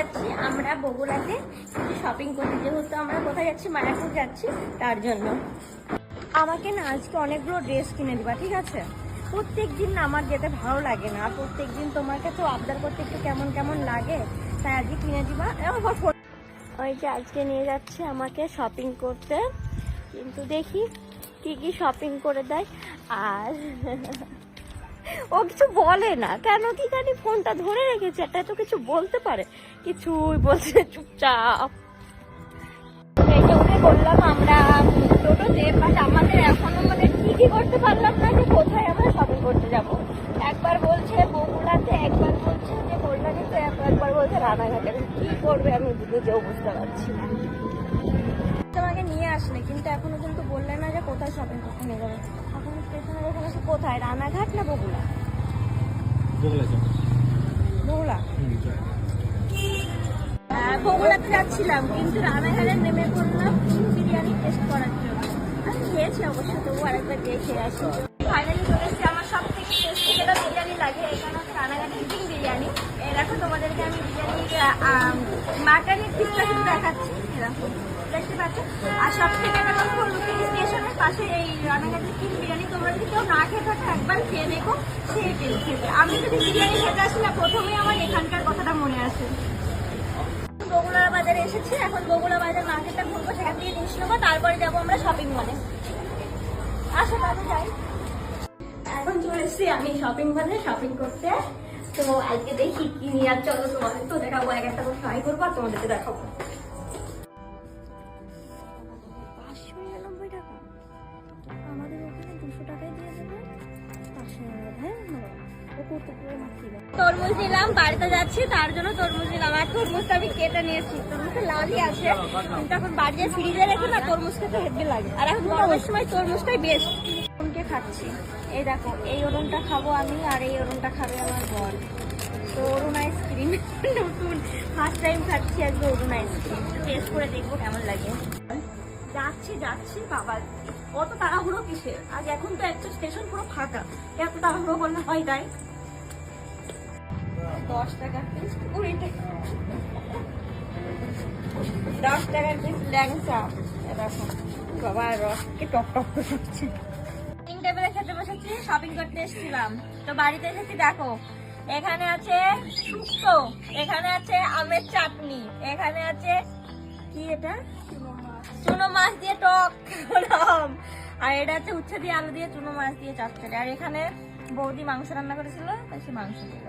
যাচ্ছি আমরা বগুড়াতে কিছু শপিং করতে যেহেতু আমরা কোথায় যাচ্ছি, মায়াপুর যাচ্ছি, তার জন্য। আমাকে না আজকে অনেকগুলো ড্রেস কিনে দিবা, ঠিক আছে? প্রত্যেক দিন আমার যেতে ভালো লাগে না, আর প্রত্যেক দিন তোমার কাছে আবদার করতে একটু কেমন কেমন লাগে, তাই আজকে কিনে দিবা। ওই যে আজকে নিয়ে যাচ্ছে আমাকে শপিং করতে, কিন্তু দেখি কি কি শপিং করে দেয়, আর ও কিছু বলে না। কেন কি জানি ফোনটা ধরে রেখেছে এটা তো কিছু বলতে পারে। কিছুই বলছে চুপচাপ। বললাম, আমরা টোটোতে বাট আমাদের এখনও মানে ঠিকই করতে পারলাম না যে কোথায় আমরা শপিং করতে যাব। একবার বলছে বগুড়াতে, একবার বলছে যে কল্যাণীতে, একবার বলছে রানাঘাটে। কি করবে আমি বুঝেও বুঝতে পারছি না। তোমাকে নিয়ে আসলে, কিন্তু এখনও কিন্তু বললে না যে কোথায় শপিং করতে নিয়ে যাবে। কোথায়? রানাঘাট না বগুড়া? বগুড়া। আহ, বগুড়াতে যাচ্ছিলাম কিন্তু রানাঘাটে নেমে পড়লাম বিরিয়ানি টেস্ট করার জন্য। আমি খেয়েছি অবশ্য তবু আরেকবার খেয়ে আসি। ফাইনালি চলে আমার সব থেকে টেস্টি যেটা বিরিয়ানি লাগে এখানে হচ্ছে রানাঘাটের বিরিয়ানি। দেখো তোমাদেরকে আমি বিরিয়ানির মাটনের পিসটা কিন্তু দেখাচ্ছি দেখতে পাচ্ছ আর সব থেকে দেখো লুকিং স্টেশনের পাশে এই রানাঘাটের চিকেন বিরিয়ানি তোমরা যদি কেউ না খেয়ে একবার খেয়ে দেখো সেই খেতে আমি যদি বিরিয়ানি খেতে আসি না, প্রথমেই আমার এখানকার কথাটা মনে আসে। বগুড়া বাজারে এসেছি, এখন বগুড়া বাজার মার্কেটটা ঘুরবো, সেখান থেকে জিনিস নেব, তারপরে যাব আমরা শপিং মলে আসো তাহলে যাই। এখন চলে এসেছি আমি শপিং মলে শপিং করতে। তো আজকে দেখি কি নিয়ে আর চলো তোমাদের তো দেখাবো এক একটা করে ট্রাই করব আর তোমাদেরকে দেখাবো। পাঁচশো নিরানব্বই টাকা? আমাদের ওখানে দুশো টাকায় দিয়ে দেবে। পাঁচশো হ্যাঁ তরমুজ নিলাম বাড়িতে যাচ্ছি তার জন্য তরমুজ নিলাম। আর তরমুজটা আমি কেটে নিয়েছি তরমুজটা লালই আছে। কিন্তু এখন বাড়িতে ফ্রিজে রেখে না তরমুজ খেতে হেভি লাগে। আর এখন গরমের সময় তরমুজটাই বেস্ট খাচ্ছি এই দেখো, এই ওরনটা খাব আমি আর এই ওরনটা খাবে আমার বর। তো অরুণ আইসক্রিম, নতুন ফার্স্ট টাইম খাচ্ছি আজকে অরুণ আইসক্রিম। টেস্ট করে দেখব কেমন লাগে। যাচ্ছি যাচ্ছি, বাবা, কত তাড়াহুড়ো কিসের? আজ এখন তো একটা স্টেশন পুরো ফাঁকা। এত তাড়াহুড়ো করলে হয় তাই? দশ টাকার পিস কুড়ি টাকা। দশ টাকার পিস ল্যাংচা। এরকম বাবা রসকে টক টক করে হচ্ছে ডাইনিং টেবিলে বসেছি শপিং করতে এসেছিলাম। তো বাড়িতে এসেছি, দেখো, এখানে আছে শুক্তো, এখানে আছে আমের চাটনি, এখানে আছে কি এটা? চুনো মাছ দিয়ে টক আর এটা হচ্ছে উচ্ছে দিয়ে আলু দিয়ে চুনো মাছ দিয়ে চচ্চড়ি। আর এখানে বৌদি মাংস রান্না করেছিল, তাই সে মাংস দিল।